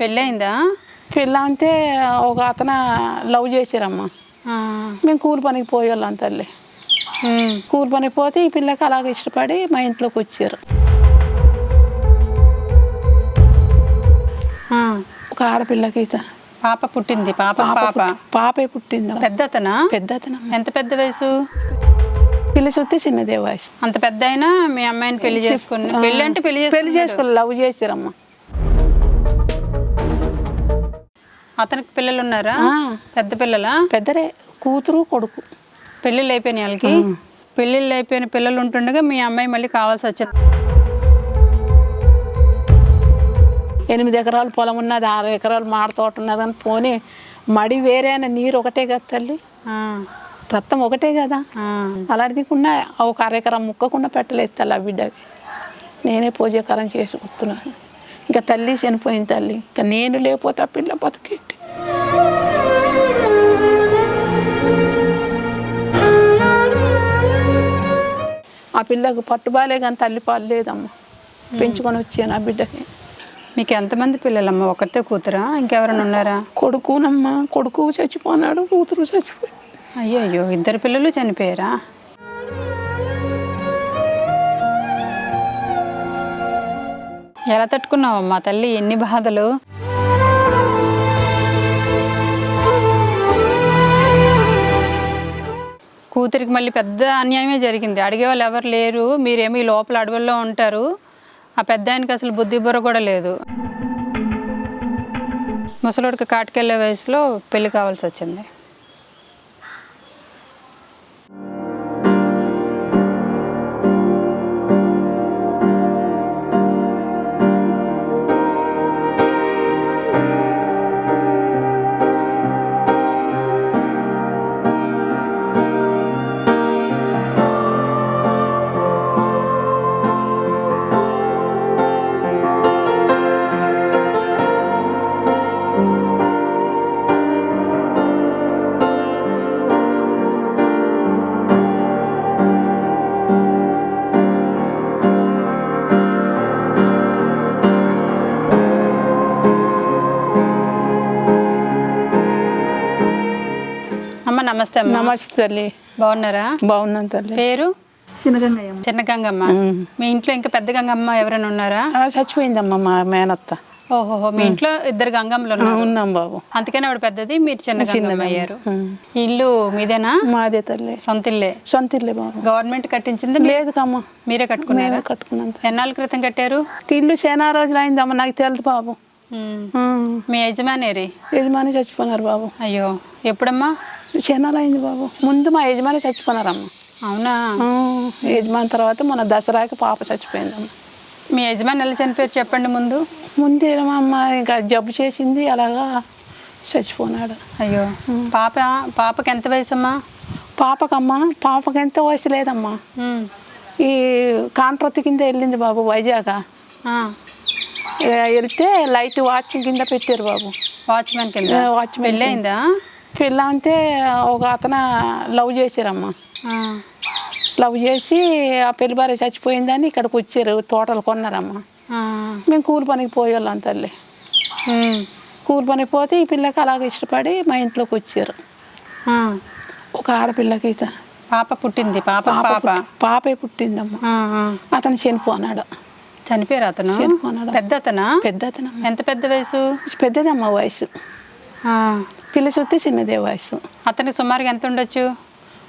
పెళ్ళయిందా? అంటే ఒక అతను లవ్ చేశారమ్మా. మేము కూలి పనికి పోయేవాళ్ళం తల్లి. కూలి పనికి పోతే ఈ పిల్లకి అలాగ ఇష్టపడి మా ఇంట్లోకి వచ్చారు. ఆ. ఒక ఆడపిల్లకి పాప పుట్టింది పాప పాప పాపే. పుట్టింది పెద్ద అతనా పెద్ద అతను ఎంత పెద్ద వయసు? పిల్ల చూస్తే చిన్నదే వయసు. అంత పెద్ద అయినా మీ అమ్మాయిని పెళ్ళి చేసుకుని పెళ్ళి అంటే పెళ్ళి పెళ్ళి చేసుకుని లవ్ చేశారమ్మా. అతనికి పిల్లలు ఉన్నారా పెద్ద పిల్లలా? పెద్దరే కూతురు కొడుకు. పెళ్ళిళ్ళు అయిపోయినాయి వాళ్ళకి? పెళ్ళిళ్ళు అయిపోయిన పిల్లలు ఉంటుండగా మీ అమ్మాయి మళ్ళీ కావాల్సి వచ్చింది? ఎనిమిది ఎకరాలు పొలం ఉన్నది ఆరు ఎకరాలు మాడ తోట ఉన్నది అని పోనీ మడి వేరే నీరు ఒకటే కదా తల్లి. రక్తం ఒకటే కదా? ఆ. అలాంటిదికుండా ఒక అరెకరం ముక్కకుండా పెట్టలేదు తల్లి ఆ బిడ్డకి నేనే పూజాకారం చేసి కూర్చున్నాను. ఇంకా తల్లి చనిపోయింది తల్లి. ఇంకా నేను లేకపోతే ఆ పిల్ల బతికేటి? ఆ పిల్లకు పట్టుబాలే కానీ తల్లి పాలు లేదమ్మా. పెంచుకొని వచ్చాను ఆ బిడ్డకి. మీకు ఎంతమంది పిల్లలమ్మ? ఒకటే కూతురా? ఇంకెవరైనా ఉన్నారా? కొడుకునమ్మా. కొడుకు చచ్చిపోనాడు కూతురు చచ్చిపోయి అయ్యో అయ్యో ఇద్దరు పిల్లలు చనిపోయారా? ఎలా తట్టుకున్నావమ్మా తల్లి? ఎన్ని బాధలు? కూతురికి మళ్ళీ పెద్ద అన్యాయమే జరిగింది. అడిగే వాళ్ళు ఎవరు లేరు. మీరేమి ఈ లోపల అడవుల్లో ఉంటారు. ఆ పెద్ద ఆయనకి అసలు బుద్ధి బుర్ర కూడా లేదు. ముసలోడికి కాటుకెళ్ళే వయసులో పెళ్ళి కావాల్సి వచ్చింది. నమస్తే తల్లి. బాగున్నారా? బాగున్నాను తల్లి. పేరు? చిన్న గంగమ్మ మీ ఇంట్లో ఇంకా పెద్ద గంగమ్మ ఎవరైనా ఉన్నారా? చచ్చిపోయిందమ్మా మా మేనత్త. ఓహోహో మీ ఇంట్లో ఇద్దరు ఉన్నారు. ఉన్నాం బాబు. అందుకని ఆవిడ పెద్దది మీరు చిన్న గంగమ్మ అయ్యారు. ఇల్లు మీదేనా? మాదే తల్లి. సొంత ఇల్లే. సొంత ఇల్లే బాబు. గవర్నమెంట్ కట్టించింది లేదు కమ్మా మీరే కట్టుకున్నారా? మేమే కట్టుకున్నాం తల్లి. ఎన్నాళ్ళ క్రితం కట్టారు? ఇల్లు చాలా రోజులు అయిందమ్మా నాకు తెలియదు బాబు. మీ యజమానేరి? యజమాని చచ్చిపోయినారు బాబు. అయ్యో ఎప్పుడమ్మా? క్షణాలు అయింది బాబు. ముందు మా యజమాని చచ్చిపోయినారమ్మ. అవునా? యజమాని తర్వాత మన దసరాకి పాప చచ్చిపోయిందమ్మ. మీ యజమాని ఎలా చనిపోయారు చెప్పండి ముందు. ముందు మా అమ్మ ఇంకా జబ్బు చేసింది అలాగా చచ్చిపోనాడు. అయ్యో. పాప పాపకి ఎంత వయసమ్మా? పాపకమ్మ పాపకి ఎంత వయసు లేదమ్మా. ఈ కాంట్రాక్ట్ కింద వెళ్ళింది బాబు వైజాగ్. వెళ్తే లైట్ వాచ్ కింద పెట్టారు బాబు. వాచ్మెన్ కింద? వాచ్మెన్ పెళ్ళయిందా? పిల్ల అంటే ఒక అతను లవ్ చేశారమ్మా. లవ్ చేసి ఆ పెళ్ళి భార్య చచ్చిపోయిందని ఇక్కడికి వచ్చారు తోటలు కొన్నారమ్మా. మేము కూలి పనికి పోయేవాళ్ళం తల్లి. కూలి పనికి పోతే ఈ పిల్లకి అలాగ ఇష్టపడి మా ఇంట్లోకి వచ్చారు. ఒక ఆడపిల్లకి పాప పుట్టింది పాప పాప పాపే. పుట్టిందమ్మా. అతను చనిపోనాడు. చనిపోయారు అతను? చనిపోనాడు. పెద్ద అతనా పెద్ద అతను ఎంత పెద్ద వయసు? పెద్దదమ్మా వయసు. చూస్తే చిన్నదే వయసు. అతనికి సుమారుగా ఎంత ఉండొచ్చు?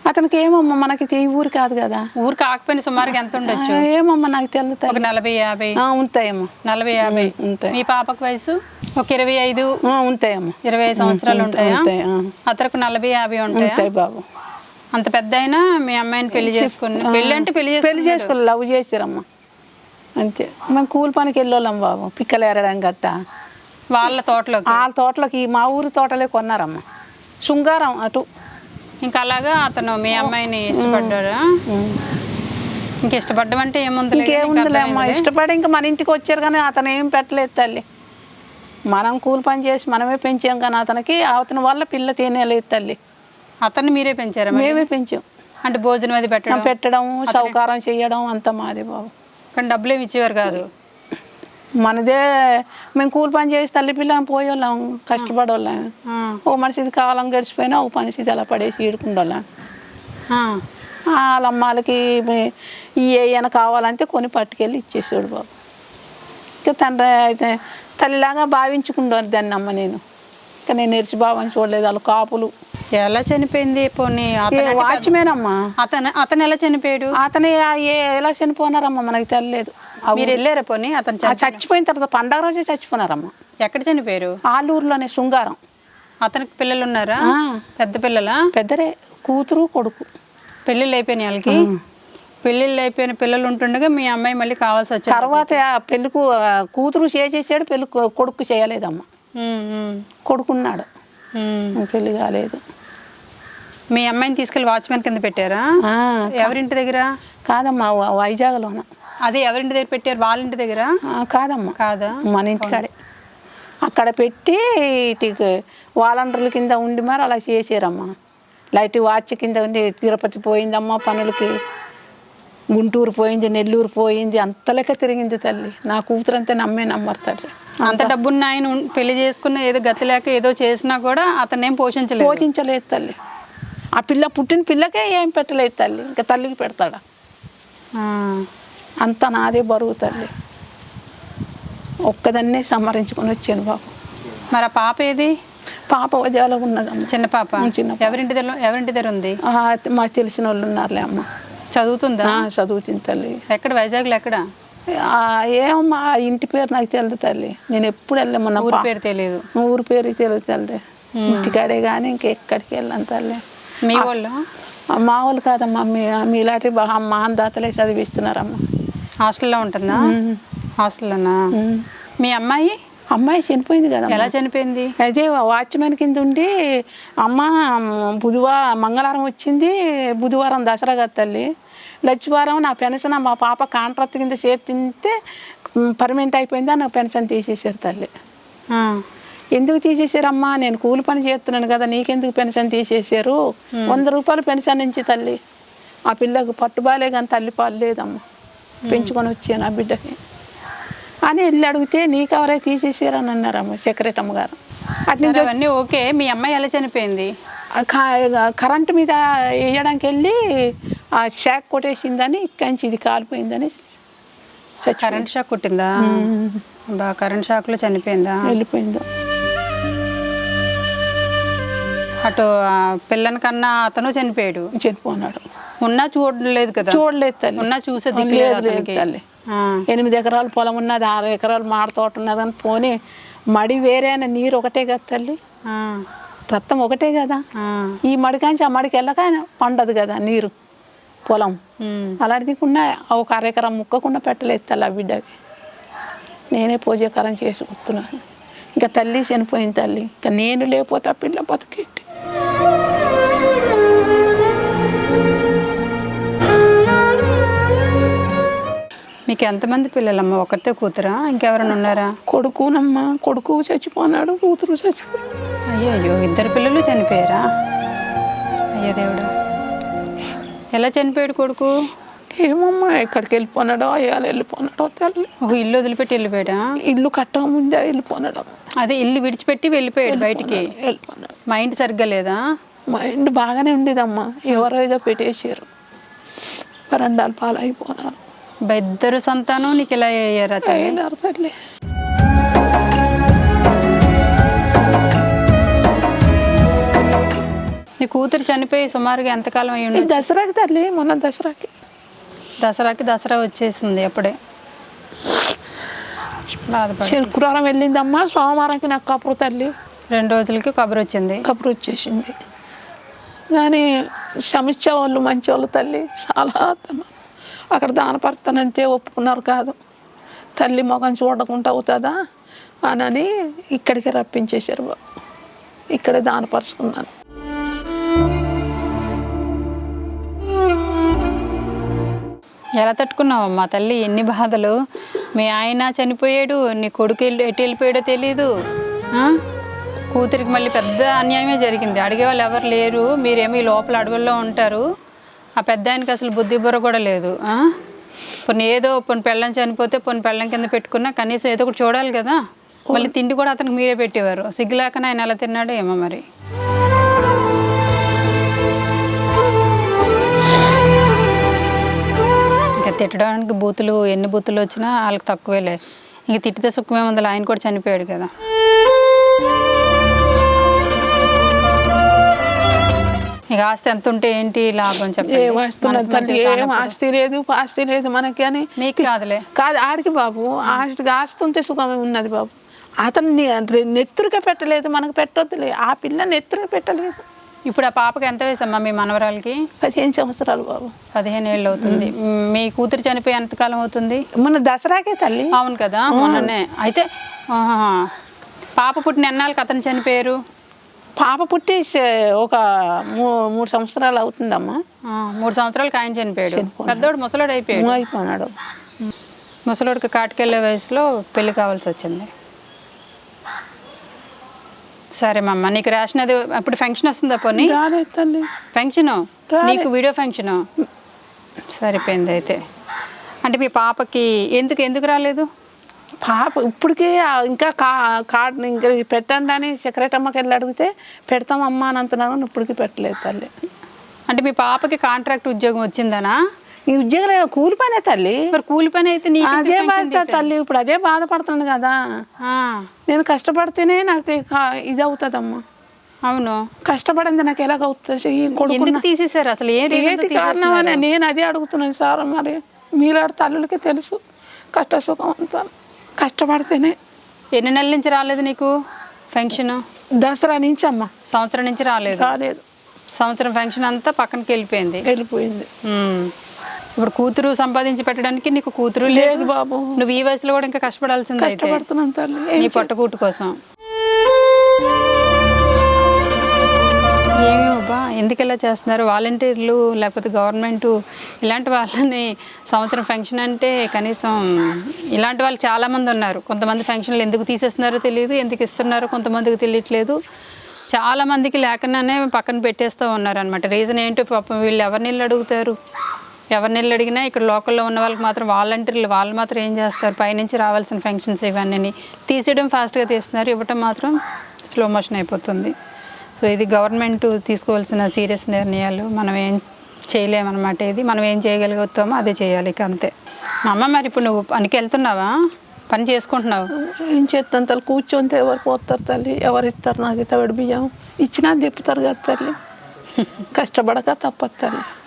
అతనికి ఏమమ్మా మనకి ఈ ఊరు కాదు కదా. ఊరు కాకపోయినా సుమారుగా ఎంత ఉండొచ్చు? ఏమమ్మా నాకు తెలియదు ఒక. నలభై యాభై. ఉంటాయమ్మా. నలభై యాభై. ఉంటాయి. మీ పాపకు వయసు? ఒక ఇరవై ఐదు. ఉంటాయమ్మా. ఇరవై ఐదు సంవత్సరాలు ఉంటాయా అతనికి నలభై యాభై ఉంటాయా? బాబు. అంత పెద్ద అయినా మీ అమ్మాయిని పెళ్ళి చేసుకుని పెళ్ళి అంటే పెళ్ళి పెళ్ళి చేసుకుని చేసుకోవాలి లవ్ చేసారమ్మా. అంతే. మేము కూలి పనికి వెళ్ళోళ్ళం బాబు. పిక్కలు ఎరడం గట్ట. వాళ్ళ తోటలోకి? వాళ్ళ తోటలోకి మా ఊరి తోటలే కొన్నారమ్మా. శృంగారం అటు. ఇంకా అలాగా అతను మీ అమ్మాయిని ఇష్టపడ్డాడా? ఇంక ఇష్టపడ్డం అంటే ఏముంది ఇంకేముందిలే అమ్మా ఇష్టపడి ఇంకా మన ఇంటికి వచ్చారు కానీ అతను ఏం పెట్టలేదు తల్లి. మనం కూలి పని చేసి మనమే పెంచాం కానీ అతనికి అతని వల్ల పిల్ల తినేలేదు తల్లి. అతన్ని మీరే పెంచారా? మేమే పెంచాం. అంటే భోజనం అది పెట్టడం? పెట్టడం సౌకారం చేయడం అంతా మాది బాబు. కానీ డబ్బులు ఏమి ఇచ్చేవారు కాదు? మనదే మేము కూలి పని చేసి తల్లి పిల్ల పోయేవాళ్ళం కష్టపడేవాళ్ళం. ఓ మనిషిది కాలం గడిచిపోయినా ఒక మనిషిది అలా పడేసి ఈడుకుండోళ్ళం ఆ. వాళ్ళ అమ్మాలకి ఏమైనా కావాలంటే కొని పట్టుకెళ్ళి ఇచ్చేసాడు బాబు. ఇంకా తండ్రి అయితే తల్లిలాగా భావించుకుంటాను దాన్ని అమ్మ నేను. ఇంకా నేను ఎరిచి భావం చూడలేదు వాళ్ళు కాపులు. ఎలా చనిపోయింది పోనీ? వాచ్మేన్ అమ్మా అతను అతను ఎలా చనిపోయాడు? అతని ఎలా చనిపోనారమ్మా మనకి తెలియలేదు మీరు వెళ్ళారా పోనీ? అతను చచ్చిపోయిన తర్వాత పండగ రోజే చచ్చిపోయినారమ్మా ఎక్కడ చనిపోయారు? ఆలూరులోనే శృంగారం. అతనికి పిల్లలు ఉన్నారా. పెద్ద పిల్లలా? పెద్దరే కూతురు కొడుకు. పెళ్ళిళ్ళు అయిపోయినాయి వాళ్ళకి? పెళ్ళిళ్ళు అయిపోయిన పిల్లలు ఉంటుండగా మీ అమ్మాయి మళ్ళీ కావాల్సి వచ్చింది. తర్వాత ఆ పెళ్ళికు కూతురు చేసేసాడు పెళ్ళి కొడుకు చేయలేదమ్మా. కొడుకున్నాడు. పెళ్ళి కాలేదు. మీ అమ్మాయిని తీసుకెళ్ళి వాచ్మెన్ కింద పెట్టారా? ఎవరింటి దగ్గర? కాదమ్మా వైజాగ్లోన. అదే ఎవరింటి దగ్గర పెట్టారు? వాళ్ళ ఇంటి దగ్గర? కాదమ్మా. కాదా? మన ఇంటికాడే. అక్కడ పెట్టి వాలంటీర్ల కింద ఉండి మరి అలా చేసారమ్మా లైట్ వాచ్ కింద ఉండి తిరుపతి పోయిందమ్మా పనులకి. గుంటూరు పోయింది నెల్లూరు పోయింది అంత లెక్క తిరిగింది తల్లి. నా కూతురు అంతే నమ్మే నమ్మరు తల్లి. అంత డబ్బున్న ఆయన పెళ్ళి చేసుకున్న ఏదో గతి లేక ఏదో చేసినా కూడా అతను ఏం పోషించలేదు. పోషించలేదు తల్లి. ఆ పిల్ల పుట్టిన పిల్లకే ఏం పెట్టలేదు తల్లి. ఇంకా తల్లికి పెడతాడా. అంత నాదే బరువు తల్లి. ఒక్కదాన్నే సంహరించుకొని వచ్చాను బాబు. మరి ఆ పాప ఏది? పాప వజాలో ఉన్నదమ్మ. చిన్న పాప. చిన్న ఎవరింటి దగ్గర ఎవరింటి దగ్గర ఉంది? మాకు తెలిసిన వాళ్ళు ఉన్నారులే అమ్మ. చదువుతుందా? చదువుతుంది తల్లి. ఎక్కడ? వైజాగ్లో ఎక్కడ? ఏమమ్మా ఆ ఇంటి పేరు నాకు తెలియదు తల్లి. నేను ఎప్పుడు వెళ్ళమన్నా ఊరి పేరు తెలియదు ఊరి పేరు తెలియదు తల్లి. ఇంటికాడే కానీ ఇంకెక్కడికి వెళ్ళాను తల్లి. మీ వాళ్ళు? మా వాళ్ళు కాదమ్మా మీ మీలాంటి బా- మా దాతలే చదివిస్తున్నారమ్మా. హాస్టల్లో ఉంటుందా? హాస్టల్లోనా. మీ అమ్మాయి? అమ్మాయి చనిపోయింది కదా ఎలా చనిపోయింది? అదే వాచ్మెన్ కింద ఉండి అమ్మ బుధవారం మంగళవారం వచ్చింది బుధవారం దసరా కదా తల్లి. లచ్చివారం నా పెన్షన్ మా పాప కాంట్రాక్ట్ కింద చేతి తింటే పర్మనెంట్ అయిపోయింది నా పెన్షన్ తీసేసారు తల్లి. ఎందుకు తీసేసారమ్మా నేను కూలి పని చేస్తున్నాను కదా నీకెందుకు పెన్షన్ తీసేసారు వంద రూపాయలు పెన్షన్ నుంచి తల్లి. ఆ పిల్లకు పట్టుబాలే కానీ తల్లి పాలు లేదమ్మా. పెంచుకొని వచ్చాను ఆ బిడ్డకి. అని వెళ్ళి అడిగితే నీకెవరై తీసేసారని అన్నారమ్మ సెక్రటరీ అమ్మగారు. అటు నుంచి సరే, అవన్నీ ఓకే. మీ అమ్మాయి ఎలా చనిపోయింది? కరెంటు మీద వేయడానికి వెళ్ళి ఆ షాక్ కొట్టేసిందని ఇక్కడి నుంచి ఇది కాలిపోయిందని కరెంట్ షాక్ కొట్టిందా? బా కరెంట్ షాక్లో చనిపోయిందా? వెళ్ళిపోయింది. అటు పిల్లని కన్నా అతను చనిపోయాడు. చనిపోన్నాడు ఉన్నా చూడలేదు కదా? చూడలేదు తల్లి. ఉన్నా చూసే లేదు. తల్లి. ఎనిమిది ఎకరాల పొలం ఉన్నది ఆరు ఎకరాలు మాడ తోట ఉన్నది అని పోనీ మడి వేరే అయినా నీరు ఒకటే కదా తల్లి. రక్తం ఒకటే కదా. ఈ మడికాంచి ఆ మడికి వెళ్ళక పండదు కదా నీరు. పొలం. ఉమ్. అలాంటిదికున్నా ఒక అరెకరం ముక్కకుండా పెట్టలేదు తల్లి ఆ బిడ్డకి. నేనే పూజాకారం చేసుకుంటున్నాను ఇంకా తల్లి చనిపోయింది తల్లి. ఇంకా నేను లేకపోతే ఆ పిల్ల బతికేటి. మీకు ఎంతమంది పిల్లలమ్మ? ఒకరితే కూతురా? ఇంకెవరైనా ఉన్నారా? కొడుకునమ్మ. కొడుకు చచ్చిపోనాడు కూతురు చచ్చిపోయి అయ్యో అయ్యో ఇద్దరు పిల్లలు చనిపోయారా? అయ్యో దేవుడా. ఎలా చనిపోయాడు కొడుకు? ఏమమ్మా ఎక్కడికి వెళ్ళిపోనాడో అయ్యాలు వెళ్ళిపోనాడో తల్లి ఒక ఇల్లు వదిలిపెట్టి వెళ్ళిపోయాడా? ఇల్లు కట్టక ముందే వెళ్ళిపోనాడు. అదే ఇల్లు విడిచిపెట్టి వెళ్ళిపోయాడు బయటికి. వెళ్ళిపోనాడు. మైండ్ సరిగ్గా లేదా? మైండ్ బాగానే ఉండేదమ్మా ఎవరో ఏదో పెట్టేసారు వరండాలు పాలైపోనారు ఇద్దరు సంతానం నీకు ఇలా అయ్యారా తల్లి? నీ కూతురు చనిపోయి సుమారుగా ఎంతకాలం అయ్యి ఉండదు దసరాకి తల్లి మొన్న దసరాకి. దసరాకి దసరా వచ్చేసింది అప్పుడే. బాధపడి. శుక్రవారం వెళ్ళిందమ్మా సోమవారంకి నాకు కపురు తల్లి. రెండు రోజులకి కబురు వచ్చింది. కపురు వచ్చేసింది. కానీ సమస్య వాళ్ళు మంచి వాళ్ళు తల్లి చాలా అక్కడ దానపడతానంతే ఒప్పుకున్నారు కాదు. తల్లి మొఖం చూడకుండా అవుతుందా అని ఇక్కడికి రప్పించేశారు బాబు. ఇక్కడే దానపరుచుకున్నాను ఎలా తట్టుకున్నావమ్మా తల్లి? ఎన్ని బాధలు? మీ ఆయన చనిపోయాడు నీ కొడుకు వెళ్ళి ఎటు వెళ్ళిపోయాడో తెలీదు? కూతురికి మళ్ళీ పెద్ద అన్యాయమే జరిగింది. అడిగే వాళ్ళు ఎవరు లేరు. మీరేమో ఈ లోపల అడవుల్లో ఉంటారు. ఆ పెద్ద ఆయనకి అసలు బుద్ధి బుర్ర కూడా లేదు? కొన్ని ఏదో పొన్ని పెళ్ళం చనిపోతే పొన్ని పెళ్ళం కింద పెట్టుకున్నా కనీసం ఏదో ఒకటి చూడాలి కదా. మళ్ళీ తిండి కూడా అతనికి మీరే పెట్టేవారు. సిగ్గులేక ఆయన ఎలా తిన్నాడో ఏమో మరి. తిట్టడానికి బూతులు ఎన్ని బూతులు వచ్చినా వాళ్ళకి తక్కువేలే. ఇంక తిట్టితే సుఖమే ఉందని ఆయన కూడా చనిపోయాడు కదా. ఇక ఆస్తి ఎంత ఉంటే ఏంటి లాభం చెప్పండి? ఏం. ఆస్తి? లేదు పాస్తి లేదు మనకి అని మీకు కాదులే. కాదు ఆడికి బాబు ఆస్తికి ఆస్తి ఉంటే సుఖమే ఉన్నది బాబు. అతను నెత్తురుగా పెట్టలేదు మనకు పెట్టొద్దులే. ఆ పిల్ల నెత్తురుగా పెట్టలేదు. ఇప్పుడు ఆ పాపకి ఎంత వేసమ్మా మీ మనవరాలకి? పదిహేను సంవత్సరాలు బాబు. పదిహేను ఏళ్ళు అవుతుంది. మ్, కూతురు చనిపోయి ఎంతకాలం అవుతుంది? మన దసరాకే తల్లి. అవును కదా మొన్ననే. అయితే. పాప పుట్టిన ఎన్నాళ్ళకి అతను చనిపోయారు? పాప పుట్టి ఒక మూ- మూడు సంవత్సరాలు అవుతుందమ్మా. మూడు సంవత్సరాలకి ఆయన చనిపోయాడు. పెద్దోడు ముసలోడు అయిపోయాడు. అయిపోయినాడు ముసలోడికి కాటుకెళ్ళే వయసులో పెళ్ళి కావాల్సి వచ్చింది. సరే మమ్మ నీకు రేషన్ అది అప్పుడు ఫంక్షన్ వస్తుందా పోనీ? రాలేదు తల్లి. ఫంక్షను? నీకు వీడియో ఫంక్షను? సరిపోయింది అయితే. అంటే మీ పాపకి ఎందుకు ఎందుకు రాలేదు? పాప ఇప్పటికీ ఇంకా కా కార్డు ఇంకా పెట్టండి అని సెక్రటమ్మకి వెళ్ళి అడిగితే పెడతామమ్మా అని అంటున్నాను ఇప్పటికీ పెట్టలేదు తల్లి. అంటే మీ పాపకి కాంట్రాక్ట్ ఉద్యోగం వచ్చిందనా? ఈ ఉద్యోగం కూలి పనే తల్లి. మరి కూలి పని అయితే నీకు అదే బాధ తల్లి ఇప్పుడు అదే బాధపడుతున్నాను కదా. నేను కష్టపడితేనే నాకు ఇది అవుతుందమ్మా అవును. కష్టపడింది నాకు కొడుకు ఎందుకు తీసేశారు? అసలు ఏంటి కారణం అని నేను అదే అడుగుతున్నాను సార్ మరి మీలాంటి తల్లులకి తెలుసు. కష్ట సుఖం అంతా. కష్టపడితేనే. ఎన్ని నెలల నుంచి రాలేదు నీకు ఫంక్షన్ దసరా నుంచి అమ్మ. సంవత్సరం నుంచి రాలేదు. కాలేదు సంవత్సరం ఫంక్షన్ అంతా పక్కనకి వెళ్ళిపోయింది. వెళ్ళిపోయింది. ఇప్పుడు కూతురు సంపాదించి పెట్టడానికి నీకు కూతురు లేదు. బాబు. నువ్వు ఈ వయసులో కూడా ఇంకా కష్టపడాల్సింది కష్టపడుతున్నాను తల్లి. నీ పొట్టకూటు కోసం. ఎందుకు ఇలా చేస్తున్నారు? వాలంటీర్లు లేకపోతే గవర్నమెంట్ ఇలాంటి వాళ్ళని సంవత్సరం ఫంక్షన్ అంటే కనీసం ఇలాంటి వాళ్ళు చాలామంది ఉన్నారు. కొంతమంది ఫంక్షన్లు ఎందుకు తీసేస్తున్నారో తెలియదు ఎందుకు ఇస్తున్నారో కొంతమందికి తెలియట్లేదు. చాలా మందికి లేకుండానే పక్కన పెట్టేస్తూ ఉన్నారు అనమాట రీజన్ ఏంటో పాపం వీళ్ళు ఎవరిని అడుగుతారు? ఎవరిని వెళ్ళి అడిగినా ఇక్కడ లోకల్లో ఉన్న వాళ్ళకి మాత్రం వాలంటీర్లు వాళ్ళు మాత్రం ఏం చేస్తారు? పైనుంచి రావాల్సిన ఫంక్షన్స్ ఇవన్నీ తీసేయడం ఫాస్ట్గా తీస్తున్నారు. ఇవ్వటం మాత్రం స్లో మోషన్ అయిపోతుంది. సో ఇది గవర్నమెంట్ తీసుకోవాల్సిన సీరియస్ నిర్ణయాలు. మనం ఏం చేయలేమన్నమాట ఇది. మనం ఏం చేయగలుగుతామో అదే చేయాలి ఇక అంతే. మా అమ్మ మరి ఇప్పుడు నువ్వు పనికి వెళ్తున్నావా? పని చేసుకుంటున్నావు? ఏం చేస్తాను తల్లి? కూర్చొని ఎవరు పోతారు తల్లి? ఎవరు ఇస్తారు? నాకు తవిడి బియ్యం. ఇచ్చినా తిప్పుతారు కదా తల్లి. కష్టపడక తప్పదు తల్లి.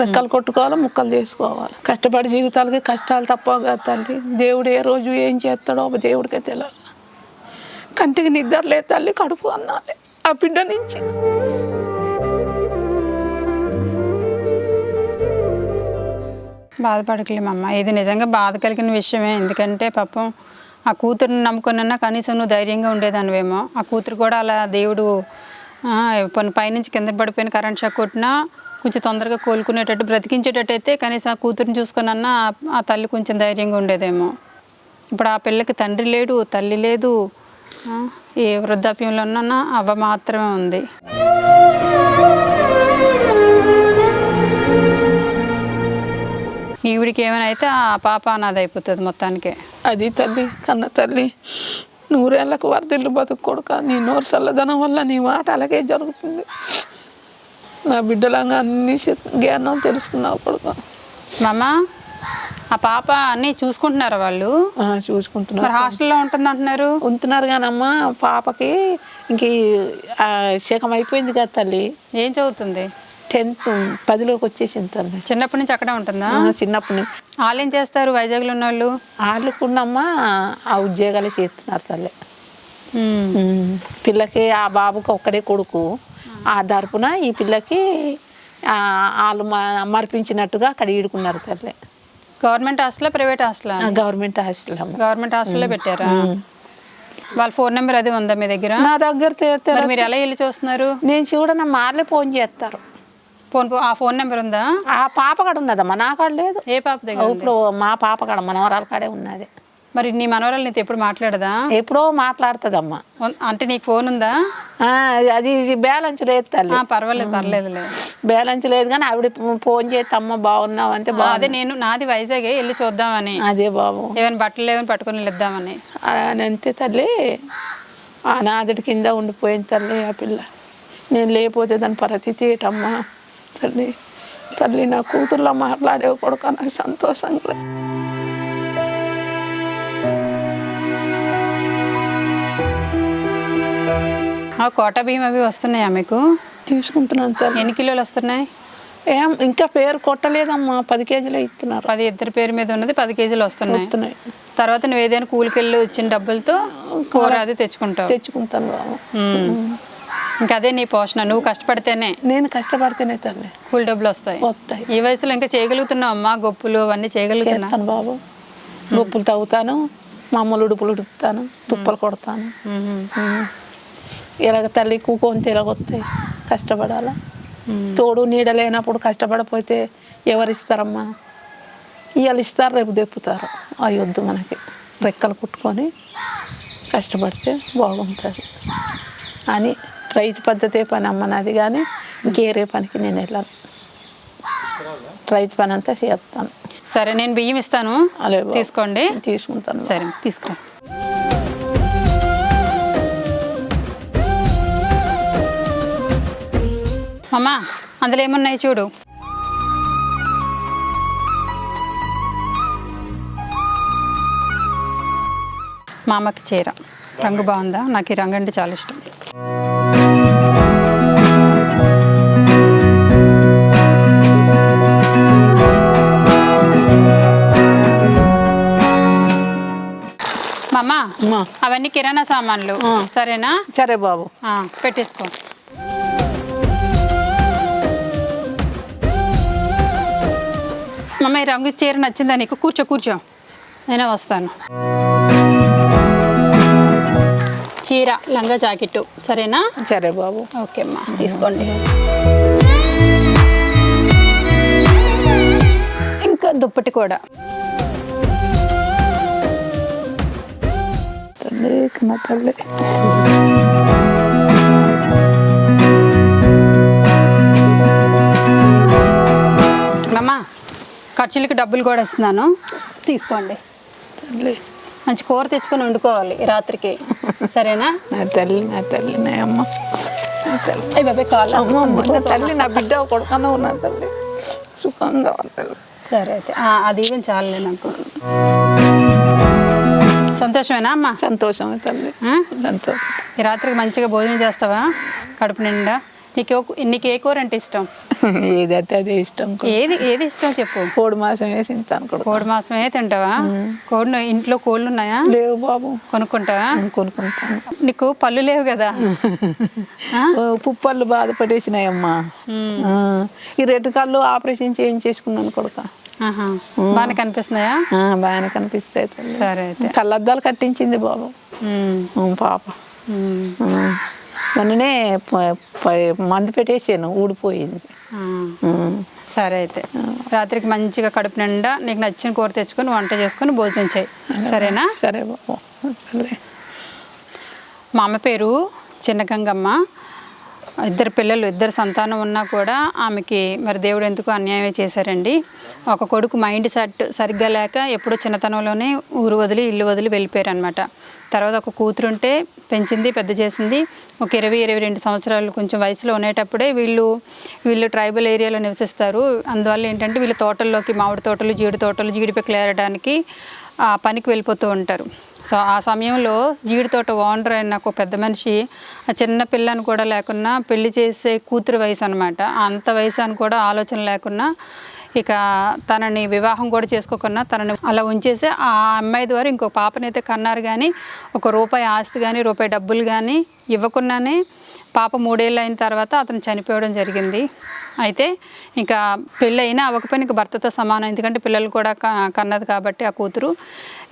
రెక్కలు కొట్టుకోవాలి ముక్కలు చేసుకోవాలి. కష్టపడి జీవితాలకి కష్టాలు తప్పవు కదా తల్లి. దేవుడు ఏ రోజు ఏం చేస్తాడో ఒక దేవుడికే తెలియాలి కంటికి నిద్ర లేదు తల్లి కడుపు అన్నాలి. ఆ బిడ్డ నుంచి. బాధపడకలేమమ్మ ఇది నిజంగా బాధ కలిగిన విషయమే. ఎందుకంటే పాపం ఆ కూతురుని నమ్ముకున్నా కనీసం నువ్వు ధైర్యంగా ఉండేదానివేమో. ఆ కూతురు కూడా అలా దేవుడు పైనుంచి కింద పడిపోయిన కరెంట్ షాక్ కొట్టినా కొంచెం తొందరగా కోలుకునేటట్టు బ్రతికించేటట్టు అయితే కనీసం ఆ కూతురుని చూసుకున్నా ఆ తల్లి కొంచెం ధైర్యంగా ఉండేదేమో. ఇప్పుడు ఆ పిల్లకి తండ్రి లేడు తల్లి లేదు ఏ వృద్ధాప్యంలో ఉన్నా అవ్వ మాత్రమే ఉంది. ఈవిడికి ఏమైనా అయితే ఆ పాప అనాథ అయిపోతుంది మొత్తానికి. అది తల్లి కన్న తల్లి నూరేళ్ళకు వరదిల్లు బతుకు కొడుక నీ నోరు చల్లదనం వల్ల నీ మాట అలాగే జరుగుతుంది. నా బిడ్డలంగా అన్ని జ్ఞానం తెలుసుకున్నావు కొడుక. మామ ఆ పాప అన్నీ చూసుకుంటున్నారా వాళ్ళు? చూసుకుంటున్నారు. మరి హాస్టల్లో ఉంటుంది అంటున్నారు ఉంటున్నారు కానమ్మా పాపకి ఇంక శకం అయిపోయింది కదా తల్లి. ఏం చదువుతుంది? టెన్త్ పదిలోకి వచ్చేసింది తల్లి. చిన్నప్పటి నుంచి అక్కడే ఉంటుందా? చిన్నప్పటి నుంచి. వాళ్ళు ఏం చేస్తారు వైజాగ్లో ఉన్న వాళ్ళు వాళ్ళకున్నమ్మా ఆ ఉద్యోగాలు చేస్తున్నారు తల్లి. పిల్లకి ఆ బాబుకి ఒక్కడే కొడుకు. ఆ తరపున ఈ పిల్లకి వాళ్ళు మ- మరిపించినట్టుగా అక్కడ ఈడుకున్నారు తల్లి. గవర్నమెంట్ హాస్టలా ప్రైవేట్ హాస్టలా? గవర్నమెంట్ హాస్టల్ గవర్నమెంట్ హాస్టల్లో పెట్టారా? వాళ్ళ ఫోన్ నెంబర్ అది ఉందా మీ దగ్గర? నా దగ్గర మరి ఎలా వెళ్ళి చూస్తున్నారు? నేను చూడన్న మార్లే ఫోన్ చేస్తారు. ఫోన్ ఆ ఫోన్ నెంబర్ ఉందా? ఆ పాప కాడ ఉన్నదమ్మా నా కాడ లేదు. ఏ పాప దగ్గర మా పాప కాడ మనవరాల కాడే ఉన్నది. మరి నీ మనవరాలు నీతో ఎప్పుడు మాట్లాడదా? ఎప్పుడో మాట్లాడుతుందమ్మా. అంటే నీకు ఫోన్ ఉందా? అది బ్యాలెన్స్ లేదు తల్లి. పర్వాలేదు పర్లేదులే బ్యాలెన్స్ లేదు కానీ ఆవిడ ఫోన్ చేస్తే అమ్మ బాగున్నావు అంటే అదే నేను నాది వైజాగే వెళ్ళి చూద్దామని. అదే బాబు. ఏమైనా బట్టలు ఏమైనా పట్టుకొని వెళ్ళిద్దామని. అని అంతే తల్లి. ఆ నాదుడి కింద ఉండిపోయింది తల్లి ఆ పిల్ల. నేను లేకపోతే దాని పరిస్థితి ఏటమ్మా తల్లి. తల్లి నా కూతుర్లో మాట్లాడే కొడుకు నాకు సంతోషంగా కోట బియ్యం అవి వస్తున్నాయా మీకు? తీసుకుంటున్నాను తల్లి ఎన్ని కిలోలు వస్తున్నాయి? ఏం ఇంకా పేరు కొట్టలేదమ్మా. పది కేజీలు ఇస్తున్నారు. పది ఇద్దరి పేరు మీద ఉన్నది పది కేజీలు వస్తున్నాయి. వస్తున్నాయి. తర్వాత నువ్వు ఏదైనా కూలికెళ్ళి వచ్చిన డబ్బులతో కూర అది తెచ్చుకుంటావు. తెచ్చుకుంటాను. ఇంకా అదే నీ పోషణ. నువ్వు కష్టపడితేనే. నేను కష్టపడితేనే తల్లి. కూలి డబ్బులు వస్తాయి. వస్తాయి. ఈ వయసులో ఇంకా చేయగలుగుతున్నావు అమ్మా గొప్పులు అవన్నీ చేయగలుగుతున్నా చేస్తాను బాబు. గుప్పులు తవ్వుతాను. మామూలు ఉడుపులు ఉడుపుతాను. తుప్పలు కొడతాను. ఇలాగ తల్లి కూకొని తిరగొస్తాయి కష్టపడాలా. తోడు నీడ లేనప్పుడు కష్టపడపోతే ఎవరు ఇస్తారమ్మా ఇవాళ ఇస్తారు రేపు దెప్పుతారు ఆ వద్దు మనకి. రెక్కలు కుట్టుకొని కష్టపడితే బాగుంటుంది. అని రైతు పద్ధతే పని అమ్మ నాది కానీ ఇంకేరే పనికి నేను వెళ్ళాను. రైతు పని అంతా చేస్తాను. సరే నేను బియ్యం ఇస్తాను. తీసుకోండి. తీసుకుంటాను. సరే తీసుకురా. అమ్మా అందులో ఏమున్నాయి చూడు. మా అమ్మకి చీర. రంగు బాగుందా? నాకు ఈ రంగు అంటే చాలా ఇష్టం. మా అమ్మ. అమ్మా అవన్నీ కిరాణా సామాన్లు. సరేనా? సరే బాబు. పెట్టేసుకో. మమ్మ ఈ రంగు చీర నచ్చిందా నీకు? కూర్చో కూర్చో. నేనే వస్తాను. చీర లంగా జాకెట్ సరేనా? సరే బాబు. ఓకే అమ్మా తీసుకోండి. ఇంకా దుప్పటి కూడా. తల్లి కన్న తల్లి. ఖర్చులకి డబ్బులు కూడా ఇస్తున్నాను. తీసుకోండి. తల్లి మంచి కూర తెచ్చుకొని వండుకోవాలి రాత్రికి. సరేనా? నా తల్లి నా తల్లి నా అమ్మ. నా తల్లి. అయ్యి బాబాయ్ కాల్ అమ్మ నా తల్లి నా బిడ్డ కొడుకన్నా ఉన్నా తల్లి. సుఖంగా తల్లి. సరే అయితే. అది ఈవెన్ చాలులే నాకు. సంతోషమేనా అమ్మా? సంతోషమే తల్లి? సంతోషం. ఈ రాత్రికి మంచిగా భోజనం చేస్తావా? కడుపు నిండా. నీకు నీకు ఏ కూర అంటే ఇష్టం? ఏదైతే అదే ఇష్టం ఏది ఏది ఇష్టం చెప్పు. కోడి మాసం వేసి తింటాను కొడుకు కోడి మాసమే తింటావా? కోడి ఇంట్లో కోళ్ళు ఉన్నాయా? లేవు బాబు. కొనుక్కుంటావా? కొనుక్కుంటాను. నీకు పళ్ళు లేవు కదా? పుప్పళ్ళు బాధపడేసినాయమ్మా ఈ రెడ్ కళ్ళు ఆపరేషన్ చేయించేసుకున్నాను కొడుక ఆహా. బాగానే కనిపిస్తున్నాయా? బాగానే కనిపిస్తాయి సరే అయితే. కళ్ళద్దాలు కట్టించింది బాబు. పాప. మొన్ననే మందు పెట్టేసాను ఊడిపోయింది. సరే అయితే. రాత్రికి మంచిగా కడుపు నిండా నీకు నచ్చిన కూర తెచ్చుకొని వంట చేసుకొని భోజనం చేయి. సరేనా? సరే బాబు. మా అమ్మ పేరు చిన్న గంగమ్మ. ఇద్దరు పిల్లలు ఇద్దరు సంతానం ఉన్నా కూడా ఆమెకి మరి దేవుడు ఎందుకు అన్యాయం చేశారండి? ఒక కొడుకు మైండ్ సెట్ సరిగ్గా లేక ఎప్పుడో చిన్నతనంలోనే ఊరు వదిలి ఇల్లు వదిలి వెళ్ళిపోయారు అనమాట తర్వాత ఒక కూతురు ఉంటే పెంచింది పెద్ద చేసింది. ఒక ఇరవై ఇరవై రెండు సంవత్సరాలు కొంచెం వయసులో ఉండేటప్పుడే వీళ్ళు వీళ్ళు ట్రైబల్ ఏరియాలో నివసిస్తారు. అందువల్ల ఏంటంటే వీళ్ళు తోటల్లోకి మామిడి తోటలు జీడి తోటలు జీడిపెక్కలు ఏరడానికి ఆ పనికి వెళ్ళిపోతూ ఉంటారు. సో ఆ సమయంలో జీడితోట ఓనర్ అయిన ఒక పెద్ద మనిషి ఆ చిన్న పిల్లని కూడా లేకున్నా పెళ్ళి చేసే కూతురు వయసు అనమాట అంత వయసు అని కూడా ఆలోచన లేకున్నా ఇక తనని వివాహం కూడా చేసుకోకుండా తనని అలా ఉంచేసి ఆ అమ్మాయి ద్వారా ఇంకో పాపనైతే కన్నారు కానీ ఒక రూపాయి ఆస్తి కానీ రూపాయి డబ్బులు కానీ ఇవ్వకుండానే పాప మూడేళ్ళు అయిన తర్వాత అతను చనిపోవడం జరిగింది. అయితే ఇంకా పెళ్ళైనా అయినా భర్తతో సమానం. ఎందుకంటే పిల్లలు కూడా క- కన్నది కాబట్టి ఆ కూతురు.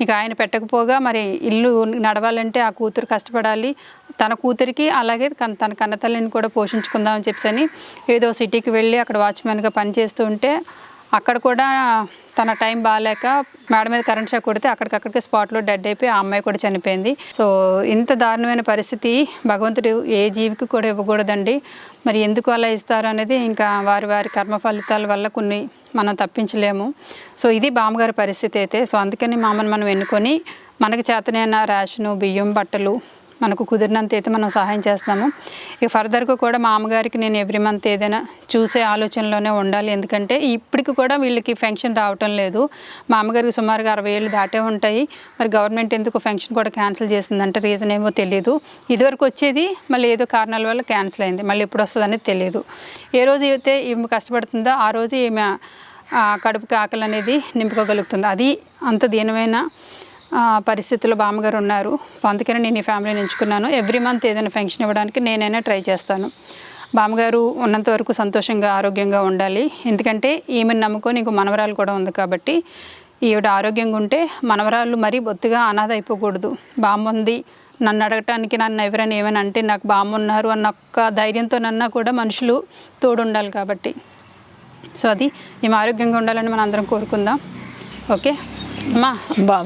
ఇక ఆయన పెట్టకపోగా మరి ఇల్లు నడవాలంటే ఆ కూతురు కష్టపడాలి. తన కూతురికి అలాగే కన్- తన కన్నతల్లిని కూడా పోషించుకుందామని చెప్పని ఏదో సిటీకి వెళ్ళి అక్కడ వాచ్మెన్గా పనిచేస్తూ ఉంటే అక్కడ కూడా తన టైం బాగాలేక మేడ మీద కరెంట్ షాక్ కొడితే అక్కడికక్కడికి స్పాట్లో డెడ్ అయిపోయి ఆ అమ్మాయి కూడా చనిపోయింది. సో ఇంత దారుణమైన పరిస్థితి భగవంతుడు ఏ జీవికి కూడా ఇవ్వకూడదండి. మరి ఎందుకు అలా ఇస్తారు అనేది ఇంకా వారి వారి కర్మ ఫలితాల వల్ల కొన్ని మనం తప్పించలేము. సో ఇది బామ్మగారి పరిస్థితి అయితే. సో అందుకని మా మనం ఎన్నుకొని మనకి చేతనైన రేషను బియ్యం బట్టలు మనకు కుదిరినంత అయితే మనం సహాయం చేస్తాము. ఇక ఫర్దర్గా కూడా మా అమ్మగారికి నేను ఎవ్రీ మంత్ ఏదైనా చూసే ఆలోచనలోనే ఉండాలి. ఎందుకంటే ఇప్పటికి కూడా వీళ్ళకి ఫెన్షన్ రావటం లేదు. మా అమ్మగారికి సుమారుగా అరవై ఏళ్ళు దాటే ఉంటాయి. మరి గవర్నమెంట్ ఎందుకు ఫెన్షన్ కూడా క్యాన్సిల్ చేసిందంటే రీజన్ ఏమో తెలియదు ఇదివరకు వచ్చేది మళ్ళీ ఏదో కారణాల వల్ల క్యాన్సిల్ అయింది. మళ్ళీ ఎప్పుడు వస్తుందనేది తెలియదు ఏ రోజు అయితే ఈమె కష్టపడుతుందో ఆ రోజు ఈమె కడుపుకి ఆకలి అనేది నింపుకోగలుగుతుంది. అది అంత దీనమైన పరిస్థితుల్లో బామ్మగారు ఉన్నారు. సో అందుకని నేను ఈ ఫ్యామిలీని ఎంచుకున్నాను. ఎవ్రీ మంత్ ఏదైనా ఫంక్షన్ ఇవ్వడానికి నేనైనా ట్రై చేస్తాను. బామ్మగారు ఉన్నంత వరకు సంతోషంగా ఆరోగ్యంగా ఉండాలి. ఎందుకంటే ఈమెను నమ్ముకొని నీకు మనవరాలు కూడా ఉంది కాబట్టి ఈవిడ ఆరోగ్యంగా ఉంటే మనవరాలు మరీ బొత్తుగా అనాథ అయిపోకూడదు. బామ్మ ఉంది నన్ను అడగటానికి నన్ను ఎవరైనా ఏమైనా అంటే నాకు బామ్మ ఉన్నారు అన్న ఒక్క ధైర్యంతో నన్నా కూడా మనుషులు తోడుండాలి కాబట్టి. సో అది ఈమె ఆరోగ్యంగా ఉండాలని మనం అందరం కోరుకుందాం. ఓకే? అమ్మా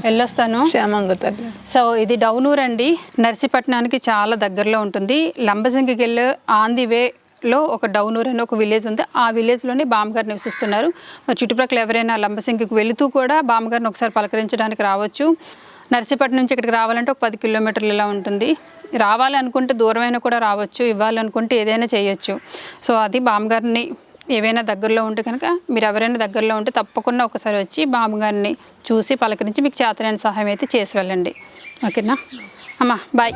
వెళ్ళొస్తాను. క్షేమంగా తల్లి. సో ఇది డౌనూర్ అండి. నర్సీపట్నానికి చాలా దగ్గరలో ఉంటుంది. లంబసింగికి వెళ్ళే ఆన్ ది వేలో ఒక డౌనూర్ అని ఒక విలేజ్ ఉంది. ఆ విలేజ్లోనే బామ్మగారు నివసిస్తున్నారు. మరి చుట్టుపక్కల ఎవరైనా లంబసింగికి వెళుతూ కూడా బామ్మగారిని ఒకసారి పలకరించడానికి రావచ్చు. నర్సీపట్నం నుంచి ఇక్కడికి రావాలంటే ఒక పది కిలోమీటర్లు ఇలా ఉంటుంది. రావాలి అనుకుంటే దూరమైనా కూడా రావచ్చు ఇవ్వాలనుకుంటే ఏదైనా చేయొచ్చు. సో అది బామ్మగారిని ఏవైనా దగ్గరలో ఉంటే కనుక మీరు ఎవరైనా దగ్గరలో ఉంటే తప్పకుండా ఒకసారి వచ్చి బామ్మగారిని చూసి పలకరించి మీకు చేతనైన సహాయం అయితే చేసి వెళ్ళండి. ఓకేనా? అమ్మా బాయ్